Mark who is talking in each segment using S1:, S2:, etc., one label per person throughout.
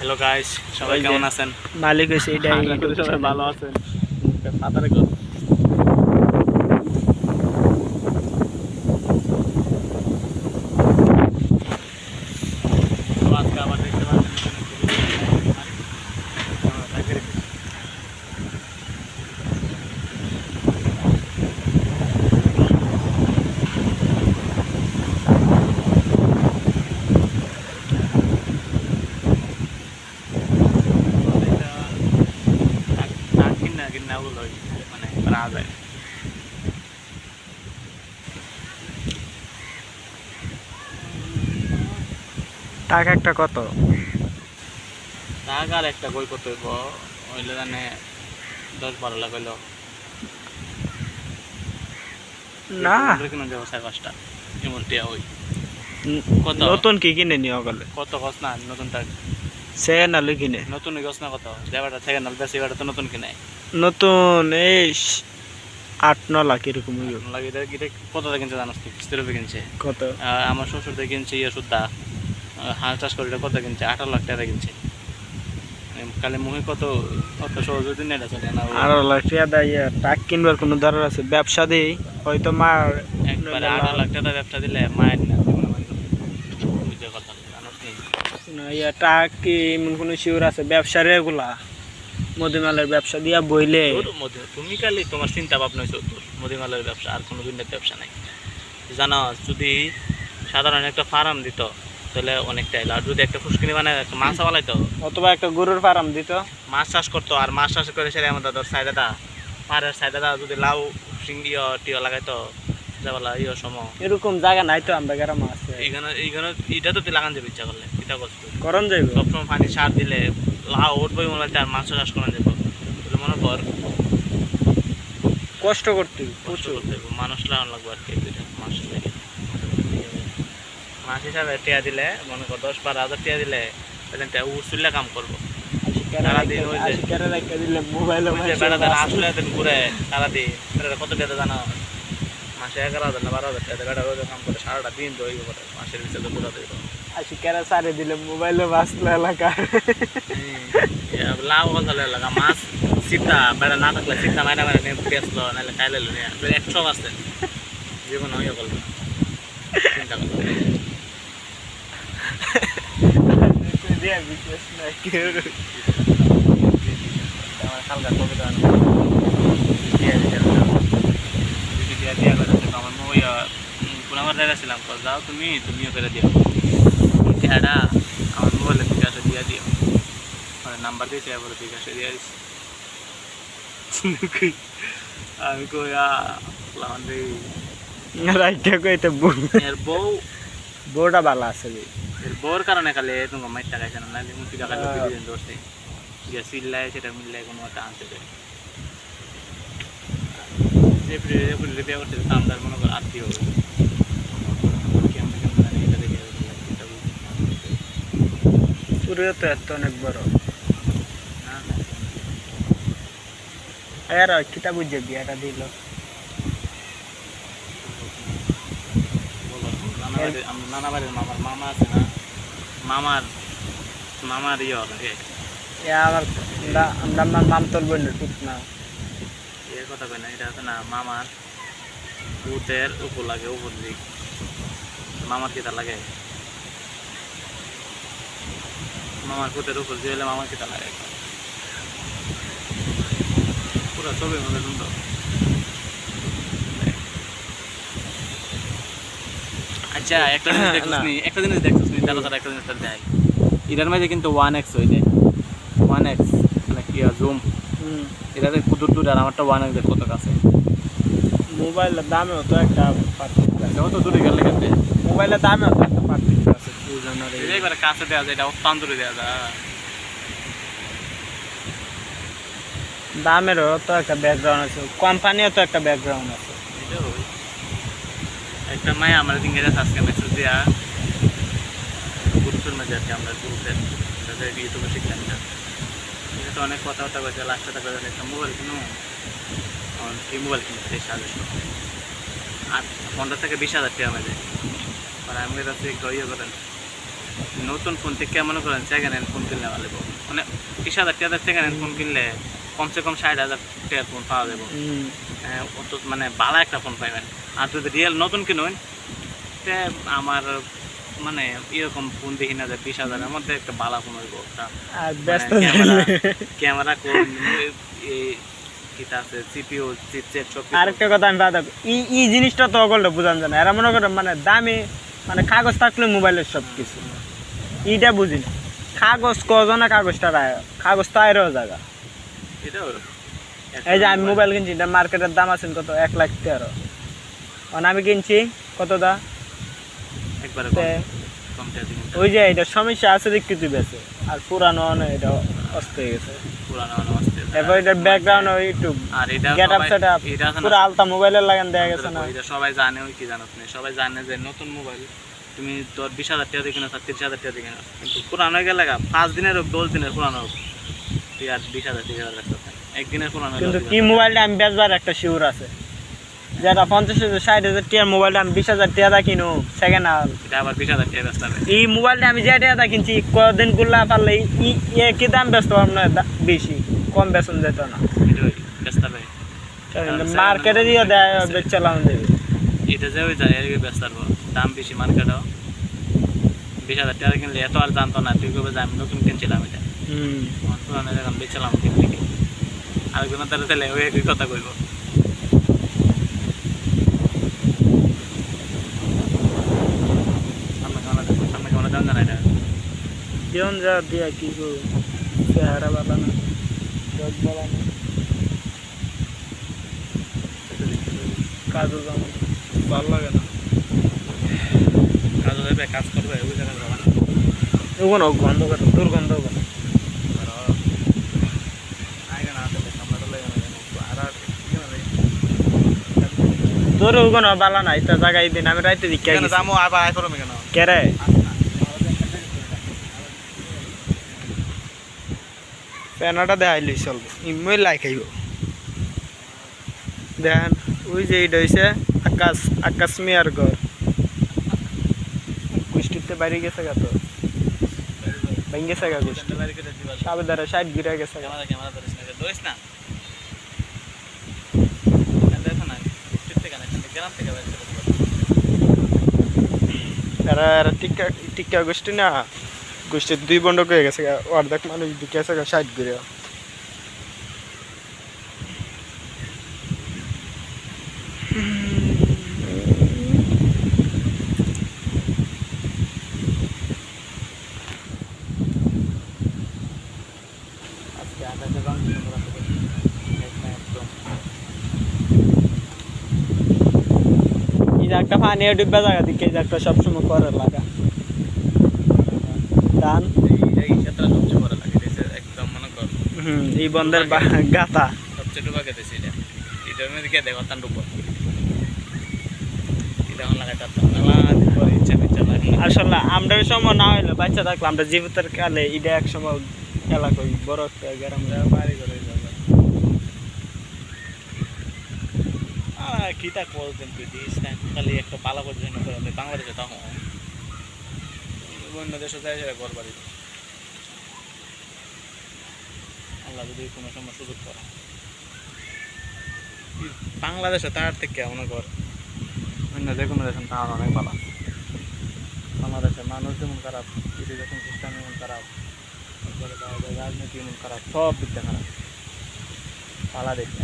S1: Hello guys সবাই কেমন আছেন?
S2: মালিক হয়েছে এটাই
S1: সবাই ভালো আছেন। ফাদারে কর তো আজকে আবার দেখতে পাচ্ছেন নতুন একটি video। এটা টাক- টাক কিনা কিনা ওগুলো মানে পারা যায়
S2: টাকা একটা কত?
S1: টাকা আর একটা বই কত হইব? হইলে জানে দশ বারো লাখ হইল।
S2: না।
S1: কিনে যাব সাড়ে পাঁচটা। এমন টিয়া ওই। কত?
S2: নতুন কি কিনে নিও গেলে?
S1: কত গছ না নতুন টাক
S2: সেকেন্ড আলু কিনে।
S1: নতুন গছ না কত? দেবাটা থেকে নাল বেশি এবারটা তো নতুন কিনে।
S2: নতুন এই আট ন লাখ এরকম।
S1: লাগে এটা কত কিনছে জানাস তুই? কিস্তির কিনছে।
S2: কত?
S1: আমার শ্বশুর কিনছে ইয়ে সুদ্ধা। হাঁস চাষ করে কত কিনছে? আঠারো লাখ টাকা কিনছে। কালে মুহে কত কত সহজ দিন এটা চলে না
S2: আঠারো লাখ টাকা দেয় ইয়া, টাক কিনবার কোনো দরকার আছে? ব্যবসা দিই হয়তো মার
S1: একবারে আঠারো লাখ টাকা ব্যবসা দিলে মায়ের না।
S2: ইয়া টাক কি এমন কোনো শিওর আছে? ব্যবসার এগুলা মধুমালের ব্যবসা দিয়া বইলে।
S1: তুমি খালি তোমার চিন্তা ভাবনা হয়েছে তোর মুদিমালের ব্যবসা আর কোনো দিনের ব্যবসা নাই। জানো যদি সাধারণ একটা ফার্ম দিত তাহলে অনেকটাই। আর যদি একটা ফুসকিনি মানে একটা মাছ বানাইতো?
S2: অথবা একটা গরুর ফার্ম দিত।
S1: মাছ চাষ করতো আর মাছ চাষ করে সেটা আমাদের ধর সাইডাটা পাহাড়ের সাইডাটা যদি লাউ সিঙ্গিও টিও লাগাইতো যাবলা ইয়ে সম।
S2: এরকম জায়গা নাই তো আমরা গ্রামে আছে।
S1: এইখানে এইখানে এটা তো লাগান যাবে ইচ্ছা করলে এটা কষ্ট
S2: করণ যাইব?
S1: সবসময় পানি সার দিলে লাউ মনে হয় আর মাছ চাষ যাব মনে কর
S2: কষ্ট করতে
S1: মানুষ লাগান লাগবে আর কি লাগে মাস হিসাবে টিয়া দিলে মনে কর দশ বারো হাজার টিয়া দিলে তাহলে টিয়া কাম করব। সারাদিন ওই যে-
S2: মোবাইলে
S1: ওই যে বেড়াদার আসলে এত ঘুরে সারাদিন বেড়াদার কত টাকা জানো? মাসে এগারো হাজার না বারো হাজার টাকা বেড়া রোজ কাম করে সারাটা দিন তো ওই করে মাসের ভিতরে ঘুরা দিল
S2: আসি কেরা সারে দিলে মোবাইলে বাঁচলো এলাকা।
S1: লাভ মাছ সিদ্ধা বেড়া না থাকলে সিদ্ধা মাইনা মাইনা নিয়ে বেসলো নাহলে খাইলে নিয়ে একশো আছে জীবন হয়ে গেল। চিন্তা করল আমার কালকা কবিতা দিয়া দিয়া দিয়া দিয়া করে আমার মই পুনামার জায়গা ছিলাম তো যাও তুমি তুমিও করে দিও টিয়াটা আমার মোবাইলে দিয়া দিও মানে নাম্বার দিয়েছে এবার বিকাশে দিয়ে দিচ্ছি আমি কই আলাম রে
S2: রাইটা কইতে বউ
S1: এর বউ
S2: বউটা ভালো আছে রে
S1: এর বউর কারণে খালি তুমি মাইট টাকাইছে না নাহলে মুখি টাকা লোক দিন ধরছে। যে সিল্লায় সেটা মিললে কোনো একটা আনতে দেয়। এপ্রিল এপ্রিল বিয়ে করতে আমদার মনে কর আত্মীয়। জানি
S2: পুরো তো এত অনেক বড়।
S1: না
S2: আর কিতা বুঝে বিয়াটা দিল
S1: বলো নানা বাড়ির বাড়ির মামার মামা আছে না মামার মামার ইয়ে হবে রে
S2: এ আমার আমরা আমরা আমার ঠিক না।
S1: এর কথা কই না এটা আছে না মামার উটের উপর লাগে উপর দিক। মামার কিতা লাগে? মামার কুটের উপর দিয়ে মামার কিতা লাগে? পুরো ছবি মধ্যে সুন্দর। আচ্ছা একটা জিনিস দেখছিস নি। একটা জিনিস দেখছিস নি? তারা একটা জিনিস দেয়। এটার মধ্যে কিন্তু ওয়ান এক্স হয়ে যায় ওয়ান এক্স মানে কি জুম এটাতে কুদুর দূর আর আমারটা ওয়ান এক্স কত কাছে
S2: মোবাইলের দামেও তো একটা পার্থক্য আছে।
S1: যত দূরে গেলে গেলে
S2: মোবাইলের দামেও তো একটা পার্থক্য আছে
S1: এবারে কাছে দেওয়া যায় এটা অত্যন্ত দেওয়া যায়।
S2: দামেরও তো একটা ব্যাকগ্রাউন্ড আছে কোম্পানিও তো একটা ব্যাকগ্রাউন্ড আছে।
S1: একটা মায়া আমার দিকে আজকে মেসেজ দেওয়া গ্রুপের মাঝে আছে আমরা গ্রুপের তাদের ইউটিউবে শিখলাম এটা এটা তো অনেক কথাবার্তা কয়েছে লাস্টে টাকা একটা মোবাইল কিনো। কি মোবাইল কিনতে চাই সাজেস্ট আর পনেরো থেকে বিশ হাজার টাকা মেঝে আর আমি কাছে একটু ইয়ে করেন, নতুন ফোন থেকে মনে করেন হ্যান্ড ফোন কিনলে ভালো। মানে বিশ হাজার টাকা সেকেন্ড হ্যান্ড ফোন কিনলে কমসে কম ষাট হাজার টাকার ফোন পাওয়া যাবে
S2: হুম।
S1: হ্যাঁ, মানে ভালো একটা ফোন পাইবেন। আর যদি রিয়েল নতুন কিনুন তে আমার মানে এরকম ফোন দেখি না যে বিশ হাজারের মধ্যে একটা ভালো ফোন হইব। মানে ক্যামেরা কিছু।
S2: আরেকটা কথা আমি ই ই জিনিসটা তো অগলটা বুঝান জানা এরা মনে করে মানে দামি মানে কাগজ থাকলে মোবাইলের সব কিছু। ইটা বুঝি না কাগজ কজনে কাগজটা রায়? কাগজ তো আয়েরও জায়গা।
S1: এটাও
S2: এই যে আমি মোবাইল কিনছি এটা মার্কেটের দাম আছে কত? এক লাখ তেরো। আর আমি কিনছি কত দা? ওই যে এটা সমস্যা আছে দেখতে তুই বেছে আর পুরানো এটা অস্ত হয়ে গেছে।
S1: পুরানো নমস্তে
S2: এটার ব্যাকগ্রাউন্ড ওই একটু
S1: আর এটা
S2: গেট আপ সেট আপ
S1: এটা আছে না
S2: পুরো আলতা মোবাইলের লাগান দেয়া গেছে না?
S1: এটা সবাই জানে ওই কি জানো সবাই জানে যে নতুন মোবাইল তুমি তোর বিশ হাজার টাকা দিয়ে কিনো তিরিশ হাজার টাকা দিয়ে কিনো। কিন্তু পুরানো হয়ে গেলে পাঁচ দিনের হোক দশ দিনের পুরানো হোক তুই আর বিশ হাজার তিরিশ হাজার। একদিনের পুরানো
S2: কিন্তু কি মোবাইলটা আমি বেচবার একটা শিওর আছে। যেটা পঞ্চাশ হাজার ষাট হাজার টিয়ার মোবাইলটা আমি বিশ হাজার কিনো সেকেন্ড হ্যান্ড
S1: আবার বিশ হাজার হবে।
S2: এই মোবাইলটা আমি যে কিনছি কদিন করলে পারলে ই এ কি দাম পারব না বেশি কম বেতন যেত না।
S1: হবে।
S2: মার্কেটে দিয়ে দেয় বেচালাম দেবে
S1: এটা যে ওই যায় এর ব্যস্ত হবে দাম বেশি মার্কেটও বিশ হাজার টাকা কিনলে এত আর জানতো না তুই কবে আমি নতুন কিনছিলাম এটা। পুরানো যখন বেচলাম কিনলে আরেকজনের তাহলে ওই একই কথা কইব।
S2: যেমন যা দিয়া কি করব? চেহারা বালা না না। কাজও যেমন ভালো লাগে না।
S1: কাজ হবে কাজ করবে ওই জায়গায় যাবা না।
S2: ওগুলো গন্ধ করে দুর্গন্ধ করে
S1: আগে না আসলে সামনে লাগে না আর আর কি মানে
S2: তোর ওগুলো বালা না এটা জায়গায় দিন আমি রাইতে দিকে
S1: কেন যামো আবার আয় করবে কেন
S2: কেরে প্যানাটা দেখাইলি চলবে ইমেল লাইক আইব। দেখেন ওই যে এইটা হয়েছে আকাশ আকাশ মিয়ার ঘর। কুষ্টিতে বাইরে গেছে গা তো। ভেঙে গেছে গা কুষ্টি সাবেদারে সাইড ঘুরে গেছে গা।
S1: ক্যামেরা ক্যামেরা ধরিস না ধরিস না দেখো না স্ট্রিট থেকে না গ্রাম থেকে
S2: এরা এরা টিকা টিকা গোষ্ঠী না? গোষ্ঠীর দুই বন্ধ হয়ে গেছে অর্ধেক মানুষ ঢুকে আছে সাইড ঘুরে।
S1: আজকে আকাশে রং সুন্দর আছে দেখি। একদম
S2: এই যে একটা পানি ডুববে জায়গা দিকে একটা সবসময় করে লাগা। ধান
S1: এই- মনে কর
S2: বন্ধের গাতা
S1: সবচেয়ে ডুবা গেছে এটা এটার মধ্যে গিয়ে দেখো
S2: আসলে আমরা সময় না হইলে বাচ্চা থাকলে আমরা জীবিতের কালে এটা এক সময় খেলা ওই বড় একটা গ্রাম।
S1: বাড়ি করে যাব কি তা করতেন তুই? দিস না, খালি একটা পালা পর্যন্ত করে বাংলাদেশে তখন অন্য দেশে যায় সেটা ঘর বাড়ি। আল্লাহ যদি কোনো সময় সুযোগ করে বাংলাদেশে তার থেকে মনে কর অন্য যে কোনো দেশে তার অনেক ভালো বাংলাদেশের মানুষ যেমন খারাপ এডুকেশন সিস্টেম এমন খারাপ, তারপরে রাজনীতি এমন খারাপ, সব দিক খারাপ। পালা দেখতে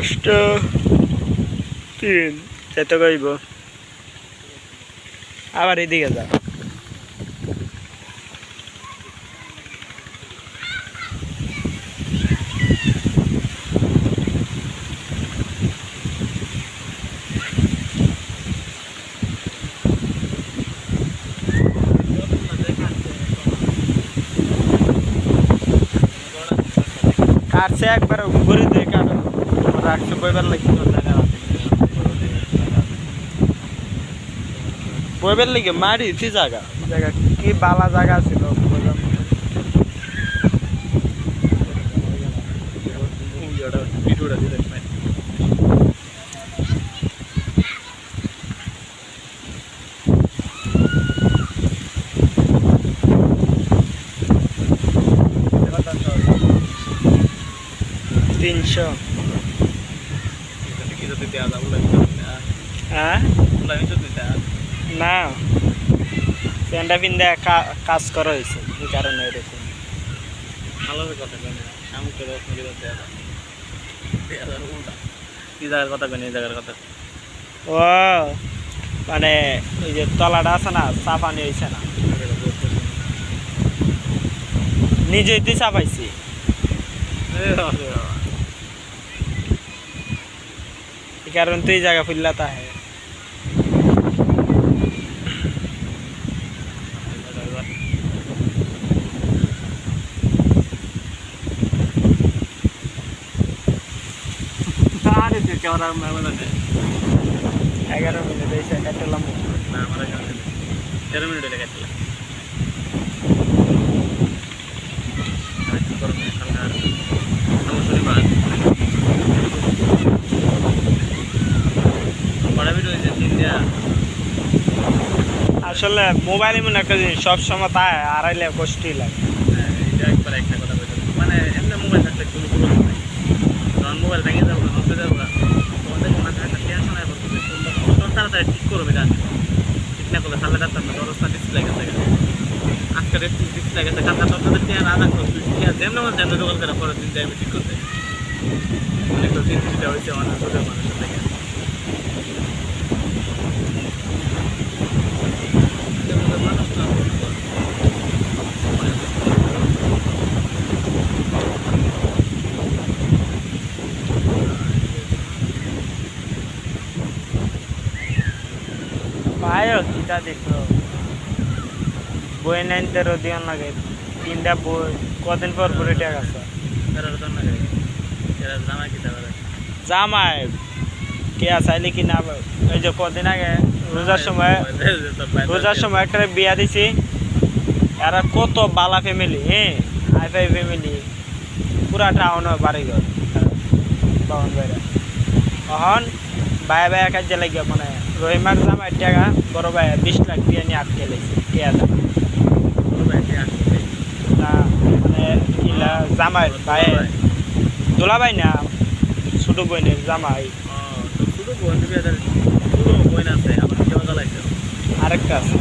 S2: কষ্ট তিন। যেতে কইব আবার এদিকে যা। কাটছে একবার ঘুরে দেখ। কারও রাখছে বইবার লাগি মারি তুই জায়গা? জায়গা কি বালা জায়গা ছিল তিনশো
S1: কিছু দিতে আদা বলে
S2: হ্যাঁ
S1: বলে কিছু দিতে
S2: না প্যান্ডা পিন্দা কাজ করা হয়েছে এই কারণে এরকম।
S1: ভালো কথা কি জায়গার কথা কেন এই জায়গার কথা।
S2: ও মানে ওই যে তলাটা আছে না চাপানি হয়েছে না? নিজেই তুই চাপাইছি এই কারণ তুই জায়গা ফুললা তা হে
S1: আরে তুই ক্যামেরা
S2: এগারো মিনিট এসে কাটলাম
S1: তেরো মিনিট হলে কাটলে
S2: আসলে মোবাইল এমন একটা জিনিস সব সময় তাই আড়াইলে কষ্টই লাগে।
S1: একবার একটা কথা মানে এমনি মোবাইল থাকলে কোনো প্রবলেম নাই। কারণ মোবাইল ভেঙে যাব না নষ্ট যাব না তোমাদের মাথায় একটা টেনশন হয় তাড়াতাড়ি ঠিক করবে গাছ ঠিক না করলে তাহলে রাখতাম না দরজটা ডিসপ্লে গেছে আজকে ডিসপ্লে গেছে, কালকে তোর চেয়ার না রাখো তুই যেমন আমার যেমন দোকান করে পরের দিন যাই আমি ঠিক করতে অনেক দিন ছুটি হয়েছে, অনেক মানুষের মানুষ না
S2: পায় কিতা দেখো বই নাইন তেরো দিন লাগে। তিনটা বই কদিন পর পরে টাকা আছে? জামাই কে চাইলে কি না ওই যে কদিন আগে রোজার সময় রোজার সময় একটা বিয়া দিছি। এরা কত বালা ফ্যামিলি হ্যাঁ হাই ফাই ফ্যামিলি পুরা টাউন বাড়ি ঘর। বাউন বাইরে। তখন ভাই ভাই কাজে লাগিয়ে মানে রহিমার জামাই টাকা বড় ভাই বিশ লাখ দিয়ে নিয়ে আটকে লেগেছে কে আছে না মানে ইলা জামাই ভাই? দোলা ভাই না? ছোট বোনের জামাই।
S1: শুধু বোন শুধু বোন আছে আমার কেউ লাগছে
S2: আরেকটা আছে।